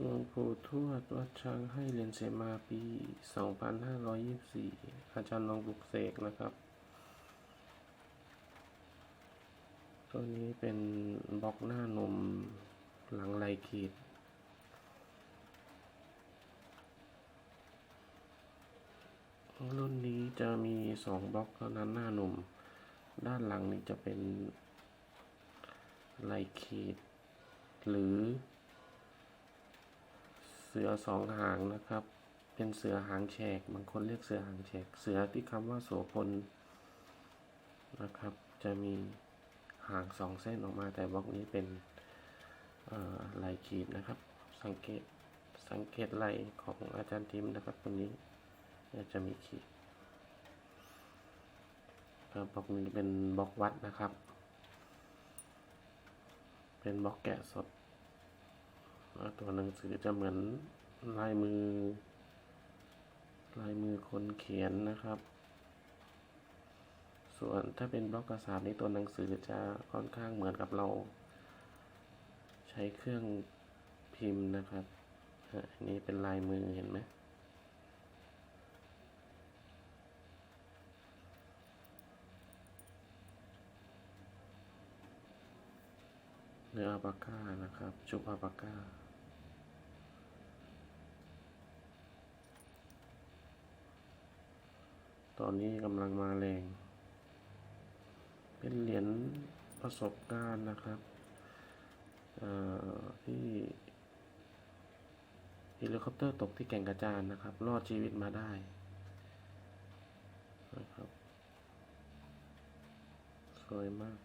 หลวงปู่ทวดวัดช้างให้เหรียญเสมาปี 2524 อาจารย์ลองบุกเสกนะครับ ตัวนี้เป็นบล็อกหน้านมหลังไหลขีด รุ่นนี้จะมีสองบล็อกเท่านั้นหน้านม ด้านหลังนี่จะเป็นไหลขีด หรือ สือสองหางนะครับ เป็นเสือหางแฉกบางคนเรียกเสือหางแฉกเสือที่คำว่าโสพลนะครับ จะมีหางสองเส้นออกมาแต่บล็อกนี้เป็นลายขีดนะครับ สังเกตสังเกตลายของอาจารย์ทิมนะครับตัวนี้จะมีขีดบล็อกนี้เป็นบล็อกวัดนะครับ เป็นบล็อกแกะสด ตัวหนังสือจะเหมือนลายมือ ลายมือคนเขียนนะครับ ส่วนถ้าเป็นบล็อกกระสาบนี้ตัวหนังสือจะค่อนข้างเหมือนกับเรา ใช้เครื่องพิมพ์นะครับอันนี้เป็นลายมือเห็นไหมเนื้ออัลปาก้านะครับ ชุบอัลปาก้า ตอนนี้กำลังมาแรง เป็นเหรียญประสบการณ์นะครับอ่อที่เฮลิคอปเตอร์ตกที่แก่งกระจานนะครับ รอดชีวิตมาได้นะครับสวยมาก